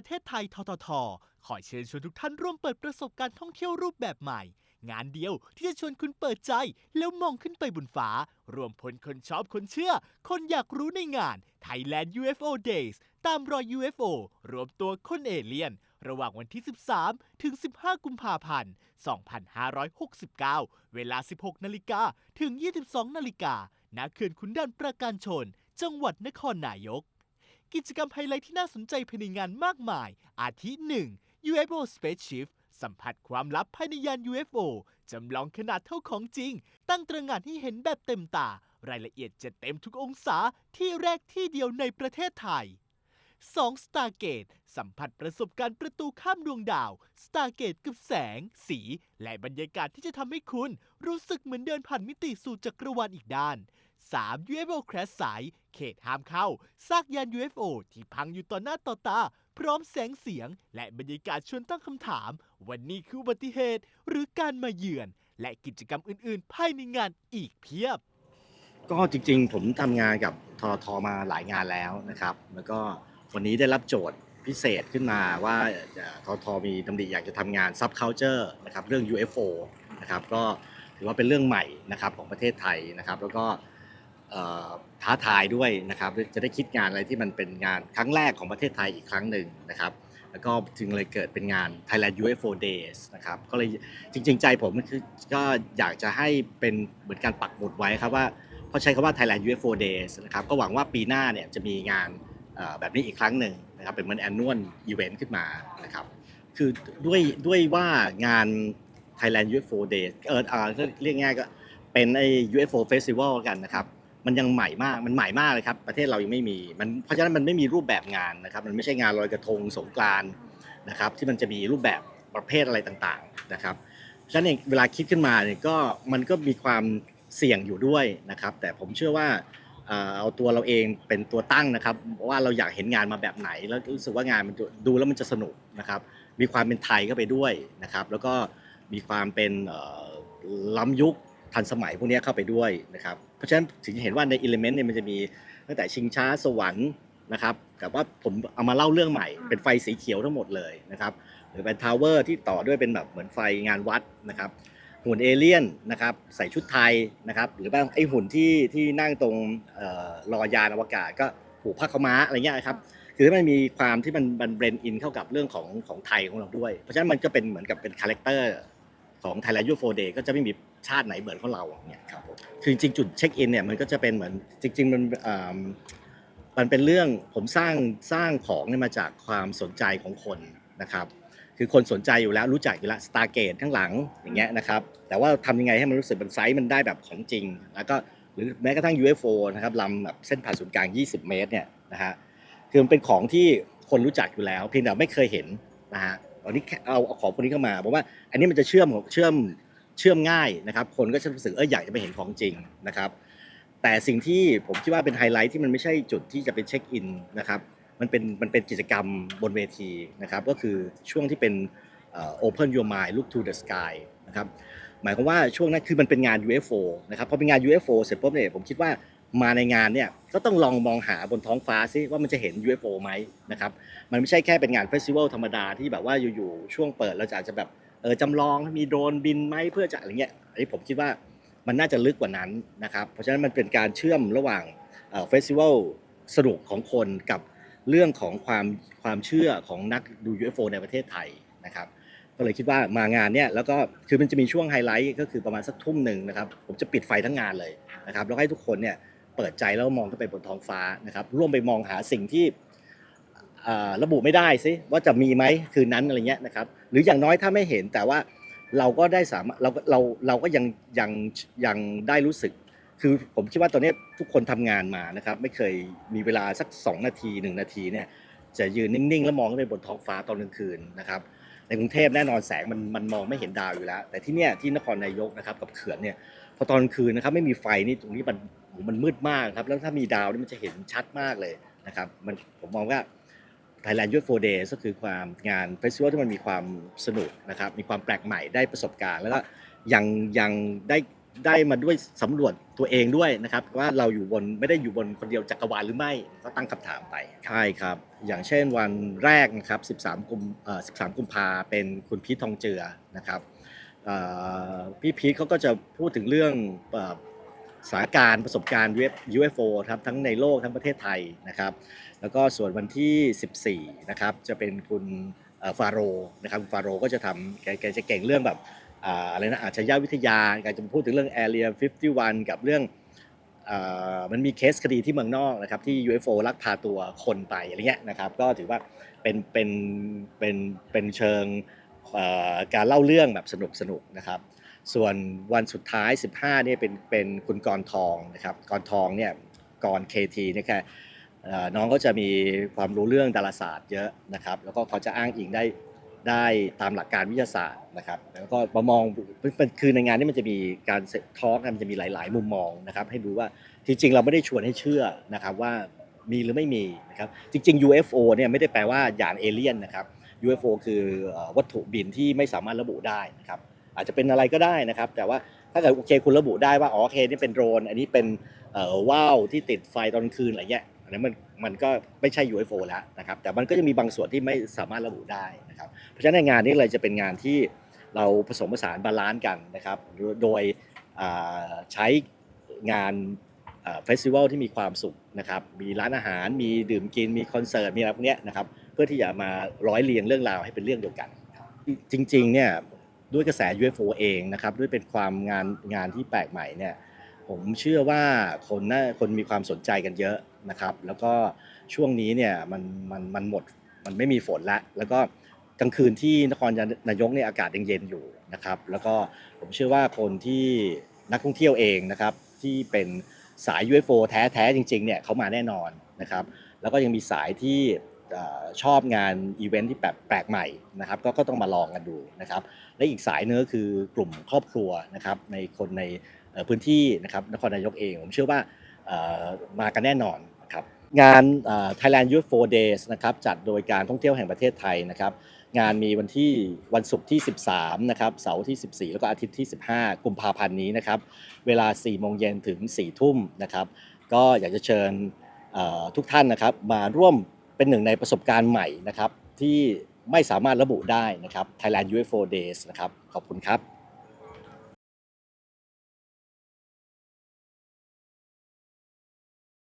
ประเทศไทยททท ขอเชิญชวนทุกท่านร่วมเปิดประสบการณ์ท่องเที่ยวรูปแบบใหม่ งานเดียวที่จะชวนคุณเปิดใจ แล้วมองขึ้นไปบนฟ้า รวมพลคนชอบคนเชื่อ คนอยากรู้ในงาน Thailand UFO Days ตามรอย UFO รวมตัวคนเอเลี่ยน ระหว่างวันที่ 13 ถึง 15 กุมภาพันธ์ 2569 เวลา 16 นาฬิกาถึง 22 นาฬิกาณเขื่อนขุนด่านประการชน จังหวัดนครนายก กิจกรรมไฮไลท์ที่น่าสนใจภายในงานมากมาย อาทิ 1. UFO Space Shift สัมผัสความลับภายในยาน UFO จำลองขนาดเท่าของจริง ตั้งตระหง่านให้เห็นแบบเต็มตา รายละเอียดจะเต็มทุกองศาที่แรกที่เดียวในประเทศไทย 2. Stargate สัมผัสประสบการณ์ประตูข้ามดวงดาว Stargate กับแสง สี และบรรยากาศที่จะทำให้คุณ รู้สึกเหมือนเดินผ่านมิติสู่จักรวาลอีกด้าน 3. UFO Crash สาย เขตห้ามเข้า ซากยาน UFO ที่พังอยู่ต่อหน้าต่อตา พร้อมแสงเสียง และบรรยากาศชวนตั้งคำถาม วันนี้คืออุบัติเหตุ หรือการมาเยือน และกิจกรรมอื่น ๆ ภายในงานอีกเพียบ ก็จริงๆ ผมทำงานกับทรทมาหลายงานแล้วนะครับ แล้วก็ วันนี้ได้รับโจทย์พิเศษขึ้นมาว่าเอ่อททมีดำริอยากจะทำงาน subculture นะครับเรื่อง UFO นะครับก็ถือว่าเป็นเรื่องใหม่นะครับของประเทศไทยนะครับ แล้วก็ท้าทายด้วยนะครับจะได้คิดงานอะไรที่มันเป็นงานครั้งแรกของประเทศไทยอีกครั้งหนึ่งนะครับแล้วก็จึงเลยเกิดเป็นงาน Thailand UFO Days นะครับก็เลยจริง ๆ ใจผมคือก็อยากจะให้เป็นเหมือนการปักหมุดไว้ครับว่าเพราะใช้คำว่า Thailand UFO Days นะครับก็หวังว่าปีหน้าเนี่ยจะมีงาน แบบนี้อีกครั้งหนึ่งนะครับเป็นเหมือน annual event ขึ้นมานะครับคือด้วยด้วยว่างาน Thailand UFO Day เออเออเรียกง่ายก็เป็นไอ้ UFO Festival กันนะครับมันยังใหม่มากมันใหม่มากเลยครับประเทศเรายังไม่มีมันเพราะฉะนั้นมันไม่มีรูปแบบงานนะครับมันไม่ใช่งานลอยกระทงสงกรานนะครับที่มันจะมีรูปแบบประเภทอะไรต่างๆนะครับฉะนั้นเองเวลาคิดขึ้นมาเนี่ยก็มันก็มีความเสี่ยงอยู่ด้วยนะครับแต่ผมเชื่อว่า เอาตัวเราเองเป็นตัวตั้งนะครับ ว่าเราอยากเห็นงานมาแบบไหน แล้วรู้สึกว่างานมันดูแล้วมันจะสนุกนะครับ มีความเป็นไทยเข้าไปด้วยนะครับ แล้วก็มีความเป็นล้ำยุคทันสมัยพวกนี้เข้าไปด้วยนะครับ เพราะฉะนั้นถึงจะเห็นว่าในอิเลเมนต์เนี่ยมันจะมีตั้งแต่ชิงช้าสวรรค์นะครับแต่ว่าผมเอามาเล่าเรื่องใหม่ เป็นไฟสีเขียวทั้งหมดเลยนะครับ หรือเป็นทาวเวอร์ที่ต่อด้วยเป็นแบบเหมือนไฟงานวัดนะครับ หุ่นเอเลี่ยนนะครับใส่ชุดไทยนะครับหรือว่าไอหุ่นที่ที่นั่งตรงเอ่อรอยานอวกาศก็ผูกผ้าขาม้าอะไรเงี้ยนะครับคือมันมีความที่มันมันเบรนอินเข้ากับเรื่องของของไทยของเราด้วย เพราะฉะนั้นมันก็เป็นเหมือนกับเป็นคาแรคเตอร์ของ Thailand UFO Day ก็จะไม่มีชาติไหนเหมือนของเราเนี่ยครับคือจริงจุดเช็คอินเนี่ยมันก็จะเป็นเหมือนจริง ๆ มันมันเป็นเรื่องผมสร้างสร้างของเนี่ยมาจากความสนใจของคนนะครับ คือคนสนใจอยู่แล้วรู้จักอยู่แล้ว Stargate ข้างหลังอย่างเงี้ยนะครับแต่ว่าทำยังไงให้มันรู้สึกมันไซส์มันได้แบบของจริง แล้วก็หรือแม้กระทั่ง UFO นะครับลำแบบเส้นผ่านศูนย์กลาง 20 เมตรเนี่ยนะฮะคือมันเป็นของที่คนรู้จักอยู่แล้ว เพียงแต่ไม่เคยเห็นนะฮะตอนนี้เอาเอาของพวกนี้เข้ามาบอกว่าอันนี้มันจะเชื่อมเชื่อมเชื่อมง่ายนะครับ คนก็จะรู้สึกเอออยากจะไปเห็นของจริงนะครับ แต่สิ่งที่ผมคิดว่าเป็นไฮไลท์ที่มันไม่ใช่จุดที่จะเป็นเช็คอินนะครับ มันเป็นมันเป็นกิจกรรมบนเวทีนะครับก็คือช่วงที่เป็นเอ่อ Open Your Mind Look to the Sky นะครับหมายความว่าช่วงนั้นคือมันเป็นงาน UFO นะครับพอเป็นงาน UFO เสร็จปุ๊บเนี่ยผมคิดว่ามาในงานเนี่ยก็ต้องลองมองหาบนท้องฟ้าซิว่ามันจะเห็น UFO ไหมนะครับมันไม่ใช่แค่เป็นงานเฟสติวัลธรรมดาที่แบบว่าอยู่ๆช่วงเปิดเราจะอาจจะแบบเออจำลองมีโดรนบินไหมเพื่อจะอะไรเงี้ยอันนี้ผมคิดว่ามันน่าจะลึกกว่านั้นนะครับเพราะฉะนั้นมันเป็นการเชื่อมระหว่างเฟสติวัลสนุกของคนกับ เรื่องของความความเชื่อของนักดู UFO ในประเทศไทยนะครับก็เลยคิดว่ามางานเนี่ยแล้วก็คือมันจะมีช่วงไฮไลท์ก็คือประมาณสักทุ่มหนึ่งนะครับผมจะปิดไฟทั้งงานเลยนะครับแล้วให้ทุกคนเนี่ยเปิดใจแล้วมองขึ้นไปบนท้องฟ้านะครับร่วมไปมองหาสิ่งที่ระบุไม่ได้ซิว่าจะมีไหมคืนนั้นอะไรเงี้ยนะครับหรืออย่างน้อยถ้าไม่เห็นแต่ว่าเราก็ได้สามารถเราก็เราเราก็ยังยังยังได้รู้สึก คือผมคิดว่าตอนนี้ทุกคนทำงานมานะครับ ไม่เคยมีเวลาสัก 2 นาที 1 นาทีเนี่ยจะยืนนิ่งๆ แล้วมองขึ้นไปบนท้องฟ้าตอนกลางคืนนะครับในกรุงเทพแน่นอนแสงมันมันมองไม่เห็นดาวอยู่แล้ว แต่ที่เนี่ยที่นครนายกนะครับกับเขื่อนเนี่ยพอตอนกลางคืนนะครับไม่มีไฟนี่ตรงนี้มันมันมืดมากครับแล้วถ้ามีดาวนี่มันจะเห็นชัดมากเลยนะครับมันผมมองว่า Thailand UFO Days ก็คือความงานเฟสติวัลที่มันมีความสนุกนะครับมีความแปลกใหม่ได้ประสบการณ์ แล้วก็ยังยังได้ ได้มาด้วยสำรวจตัวเองด้วยนะครับ ว่าเราอยู่บนไม่ได้อยู่บนคนเดียวจักรวาลหรือไม่ก็ตั้งคำถามไปใช่ครับ อย่างเช่นวันแรกนะครับ 13 กุมเอ่อ13 กุมภาเป็นคุณพีททองเจือนะครับเอ่อพี่พีทเขาก็จะพูดถึงเรื่องเอ่อสถานการณ์ประสบการณ์ UFO ครับทั้งในโลกทั้งประเทศไทยนะครับ แล้วก็ส่วนวันที่ 14 นะครับ จะเป็นคุณเอ่อฟาโรห์นะครับคุณฟาโรห์ก็จะทำแกแกจะเก่งเรื่องแบบ อะไรนะอาชญาวิทยาแกจะพูดถึงเรื่อง Area 51 กับเรื่องมันมีเคสคดีที่เมืองนอกนะครับที่ UFO ลักพาตัวคนไปอะไรเงี้ยนะครับก็ถือว่าเป็นเป็นเป็นเป็นเชิงการเล่าเรื่องแบบสนุกสนุกนะครับส่วนวันสุดท้าย 15เนี่ยเป็นเป็นคุณกรทองนะครับกรทองเนี่ยกรเคทีนี่แค่น้องก็จะมีความรู้เรื่องดาราศาสตร์เยอะนะครับแล้วก็เขาจะอ้างอิงได้ ได้ตามหลักการวิทยาศาสตร์นะครับแล้วก็มามองคือในงานนี้มันจะมีการทอล์กมันจะมีหลาย ๆ มุมมองนะครับให้ดูว่าที่จริงเราไม่ได้ชวนให้เชื่อนะครับว่ามีหรือไม่มีนะครับจริง ๆ UFO เนี่ยไม่ได้แปลว่ายานเอเลี่ยนนะครับ UFO คือวัตถุบินที่ไม่สามารถระบุได้นะครับอาจจะเป็นอะไรก็ได้นะครับ แต่ว่าถ้าเกิดโอเคคุณระบุได้ว่าอ๋อโอเคนี่เป็นโดรน อันนี้เป็นว่าวที่ติดไฟตอนคืนอะไรเงี้ย นนั้นมันมันก็ไม่ใช่ UFO แล้วนะครับ แต่มันก็จะมีบางส่วนที่ไม่สามารถระบุได้นะครับ เพราะฉะนั้นงานนี้เลยจะเป็นงานที่เราผสมผสานบาลานซ์กันนะครับ โดยใช้งานเฟสติวัลที่มีความสุขนะครับ มีร้านอาหาร มีดื่มกิน มีคอนเสิร์ต มีอะไรพวกนี้นะครับ เพื่อที่จะมาร้อยเรียงเรื่องราวให้เป็นเรื่องเดียวกัน จริงๆเนี่ยด้วยกระแส UFO เองนะครับ ด้วยเป็นความงานงานที่แปลกใหม่เนี่ย ผมเชื่อว่าคนน่าคนมีความสนใจกันเยอะนะครับ แล้วก็ช่วงนี้เนี่ยมันมันมันหมดมันไม่มีฝนละแล้วก็กลางคืนที่นครนายกเนี่ยอากาศยังเย็นอยู่นะครับ แล้วก็ผมเชื่อว่าคนที่นักท่องเที่ยวเองนะครับ ที่เป็นสาย UFO แท้ๆจริงๆเนี่ยเขามาแน่นอนนะครับ แล้วก็ยังมีสายที่ชอบงานอีเวนท์ที่แบบแปลกใหม่นะครับก็ก็ต้องมาลองกันดูนะครับ และอีกสายเนื้อคือกลุ่มครอบครัวนะครับในคนใน พื้นที่นะครับนครนายกเอง ผมเชื่อว่ามากันแน่นอนครับงาน Thailand UFO Days นะครับจัดโดยการท่องเที่ยวแห่งประเทศไทยนะครับงานมีวันที่วันศุกร์ที่ 13นะครับเสาร์ที่ 14 แล้วก็อาทิตย์ที่ 15 กุมภาพันธ์นี้นะครับเวลา 4 โมงเย็นถึง 4 ทุ่มนะครับก็อยากจะเชิญทุกท่านนะครับมาร่วมเป็นหนึ่งในประสบการณ์ใหม่นะครับที่ไม่สามารถระบุได้นะครับ Thailand UFO Days นะครับขอบคุณครับ